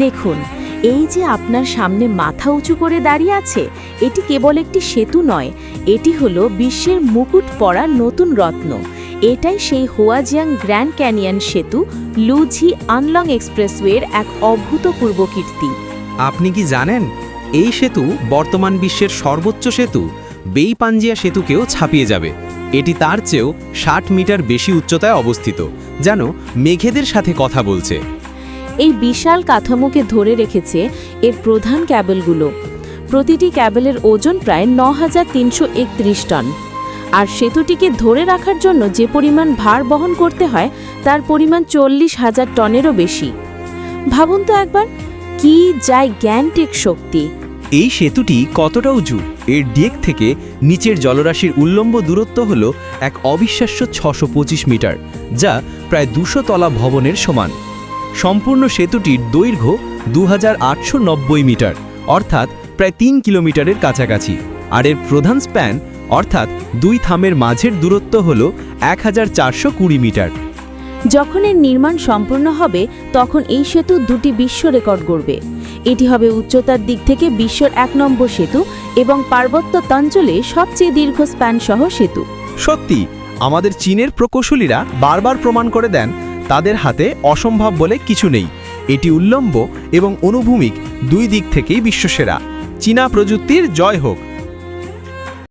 দেখুন, এই যে আপনার সামনে মাথা উঁচু করে দাঁড়িয়ে আছে, এটি কেবল একটি সেতু নয়, এটি হলো বিশ্বের মুকুট পরা নতুন রত্ন। এটাই সেই হোয়াজিয়াং গ্র্যান্ড ক্যানিয়ন সেতু লুঝি আনলং এক্সপ্রেসওয়ের এক অভূতপূর্ব কীর্তি। আপনি কি জানেন, এই সেতু বর্তমান বিশ্বের সর্বোচ্চ সেতু, বেইপাঞ্জিয়া সেতুকেও ছাপিয়ে যাবে। এটি তার চেয়েও ষাট মিটার বেশি উচ্চতায় অবস্থিত, যেন মেঘেদের সাথে কথা বলছে। এই বিশাল কাঠামোকে ধরে রেখেছে এর প্রধান ক্যাবেলগুলো। প্রতিটি ক্যাবেলের ওজন প্রায় ন টন। আর সেতুটিকে ধরে রাখার জন্য যে পরিমাণ ভার বহন করতে হয়, তার পরিমাণ চল্লিশ হাজার টনেরও বেশি। ভাবুন তো একবার, কি যায় জ্ঞানটেক শক্তি? এই সেতুটি কতটা উঁচু? এর ডেক থেকে নিচের জলরাশির উল্লম্ব দূরত্ব হল এক অবিশ্বাস্য ছশো মিটার, যা প্রায় দুশো তলা ভবনের সমান। সম্পূর্ণ সেতুটির দৈর্ঘ্য দু হাজার আটশো নব্বই মিটার অর্থাৎ প্রায় তিন কিলোমিটারের কাছাকাছি। আর এর প্রধান স্প্যান অর্থাৎ দুই থামের মাঝের দূরত্ব হল এক হাজার চারশো কুড়ি মিটার। যখন এর নির্মাণ সম্পূর্ণ হবে তখন এই সেতু দুটি বিশ্ব রেকর্ড গড়বে। এটি হবে উচ্চতার দিক থেকে বিশ্বর এক নম্বর সেতু এবং পার্বত্য অঞ্চলে সবচেয়ে দীর্ঘ স্প্যান সহ সেতু। সত্যি আমাদের চীনের প্রকৌশলীরা বারবার প্রমাণ করে দেন তাদের হাতে অসম্ভব বলে কিছু নেই। এটি উল্লম্ব এবং অনুভূমিক দুই দিক থেকেই বিশ্বসেরা। চীনা প্রযুক্তির জয় হোক।